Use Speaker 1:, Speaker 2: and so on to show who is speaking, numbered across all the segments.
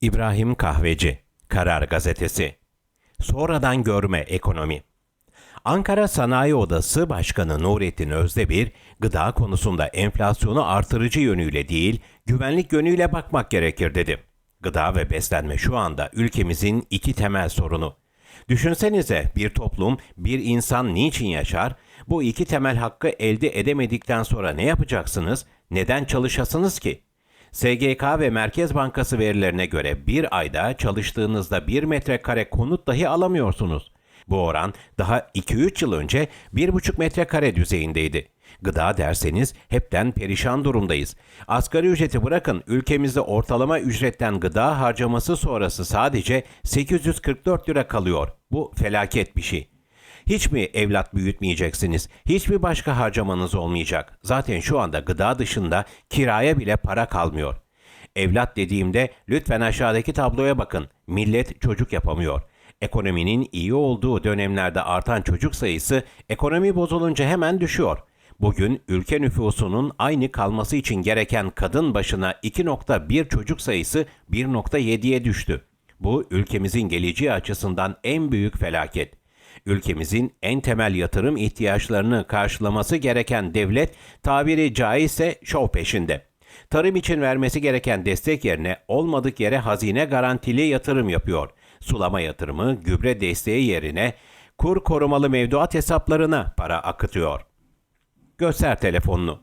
Speaker 1: İbrahim Kahveci, Karar Gazetesi. Sonradan görme ekonomi. Ankara Sanayi Odası Başkanı Nurettin Özdemir, gıda konusunda enflasyonu artırıcı yönüyle değil, güvenlik yönüyle bakmak gerekir dedi. Gıda ve beslenme şu anda ülkemizin iki temel sorunu. Düşünsenize bir toplum, bir insan niçin yaşar? Bu iki temel hakkı elde edemedikten sonra ne yapacaksınız? Neden çalışasınız ki? SGK ve Merkez Bankası verilerine göre bir ayda çalıştığınızda 1 metrekare konut dahi alamıyorsunuz. Bu oran daha 2-3 yıl önce 1,5 metrekare düzeyindeydi. Gıda derseniz hepten perişan durumdayız. Asgari ücreti bırakın ülkemizde ortalama ücretten gıda harcaması sonrası sadece 844 lira kalıyor. Bu felaket bir şey. Hiç mi evlat büyütmeyeceksiniz? Hiçbir başka harcamanız olmayacak. Zaten şu anda gıda dışında kiraya bile para kalmıyor. Evlat dediğimde lütfen aşağıdaki tabloya bakın. Millet çocuk yapamıyor. Ekonominin iyi olduğu dönemlerde artan çocuk sayısı ekonomi bozulunca hemen düşüyor. Bugün ülke nüfusunun aynı kalması için gereken kadın başına 2.1 çocuk sayısı 1.7'ye düştü. Bu ülkemizin geleceği açısından en büyük felaket ülkemizin en temel yatırım ihtiyaçlarını karşılaması gereken devlet tabiri caizse şov peşinde. Tarım için vermesi gereken destek yerine olmadık yere hazine garantili yatırım yapıyor. Sulama yatırımı, gübre desteği yerine kur korumalı mevduat hesaplarına para akıtıyor. Göster telefonunu.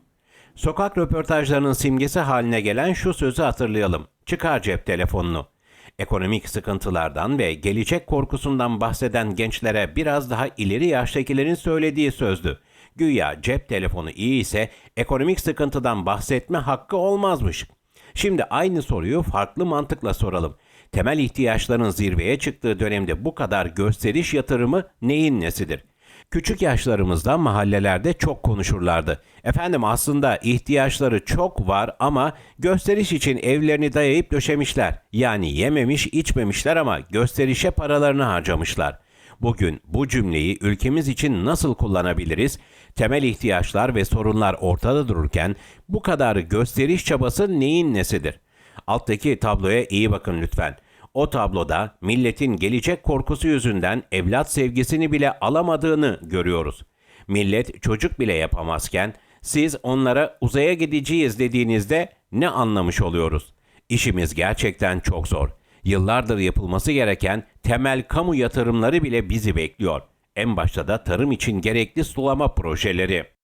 Speaker 1: Sokak röportajlarının simgesi haline gelen şu sözü hatırlayalım. Çıkar cep telefonunu. Ekonomik sıkıntılardan ve gelecek korkusundan bahseden gençlere biraz daha ileri yaştakilerin söylediği sözdü. Güya cep telefonu iyi ise ekonomik sıkıntıdan bahsetme hakkı olmazmış. Şimdi aynı soruyu farklı mantıkla soralım. Temel ihtiyaçların zirveye çıktığı dönemde bu kadar gösteriş yatırımı neyin nesidir? Küçük yaşlarımızda mahallelerde çok konuşurlardı. Efendim aslında ihtiyaçları çok var ama gösteriş için evlerini dayayıp döşemişler. Yani yememiş içmemişler ama gösterişe paralarını harcamışlar. Bugün bu cümleyi ülkemiz için nasıl kullanabiliriz? Temel ihtiyaçlar ve sorunlar ortada dururken bu kadar gösteriş çabası neyin nesidir? Alttaki tabloya iyi bakın lütfen. O tabloda milletin gelecek korkusu yüzünden evlat sevgisini bile alamadığını görüyoruz. Millet çocuk bile yapamazken siz onlara uzaya gideceğiz dediğinizde ne anlamış oluyoruz? İşimiz gerçekten çok zor. Yıllardır yapılması gereken temel kamu yatırımları bile bizi bekliyor. En başta da tarım için gerekli sulama projeleri.